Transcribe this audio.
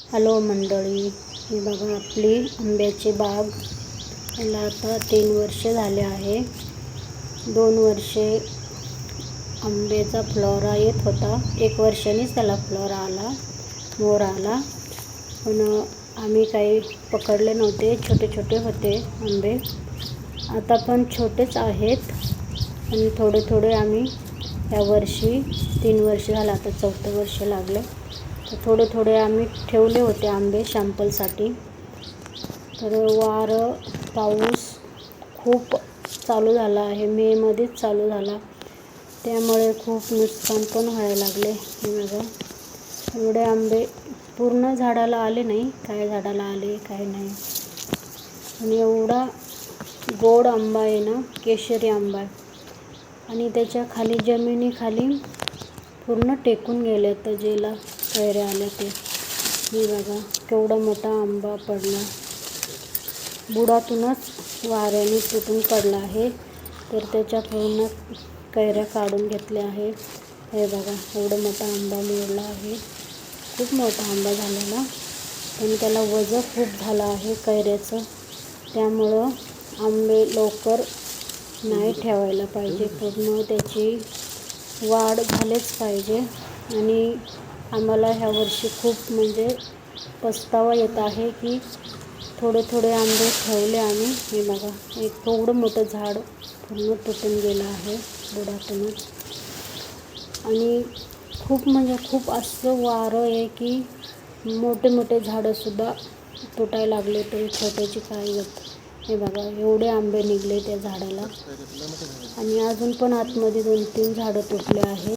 Hello मंडळी हे बघा आपली आंब्याची बाग. याला आता तीन वर्ष झाले आहे. दोन वर्षे आंब्याचा फ्लॉरा येत होता. एक वर्षानेच त्याला फ्लॉरा आला मोर आला. पण आम्ही काही पकडले नव्हते. छोटे छोटे होते आंबे. आता पण छोटेच आहेत. आणि थोडे थोडे आम्ही या वर्षी तीन वर्ष झालं आता चौथं वर्ष लागलं. तर थोडे थोडे आम्ही ठेवले होते आंबे शॅम्पलसाठी तर वारं पाऊस खूप चालू झाला आहे. मेमध्येच चालू झाला. त्यामुळे खूप नुकसान पण व्हायला लागले हे एवढे आंबे पूर्ण झाडाला आले नाही. काय झाडाला आले काय नाही. आणि एवढा गोड आंबा आहे ना केशरी आंबा. आहे आणि त्याच्याखाली जमिनीखाली पूर्ण टेकून गेले तर जेला. कैऱ्या आल्या ते. हे बघा केवढा मोठा आंबा पडला. बुडातूनच वाऱ्याने तुटून पडला आहे. तर त्याच्या पूर्ण कैऱ्या काढून घेतल्या आहे हे बघा एवढा मोठा आंबा मिळला आहे. खूप मोठा आंबा झालेला. पण त्याला वजन खूप झालं आहे कैऱ्याचं. त्यामुळं आंबे लवकर नाही ठेवायला पाहिजे. पूर्ण त्याची वाढ झालेच पाहिजे. आणि आम्हाला ह्या वर्षी खूप म्हणजे पस्तावा येत आहे की थोडे थोडे आंबे ठेवले आम्ही हे बघा एक थोडं मोठं झाड पूर्ण तुटून गेलं आहे बुडातूनच. आणि खूप म्हणजे खूप असं वारं आहे की मोठे मोठे झाडंसुद्धा तुटायला लागले तरी छोट्याची काय गत. हे बघा एवढे आंबे निघले त्या झाडाला. आणि अजून पण आतमध्ये दोन तीन झाडं तुटले आहेत.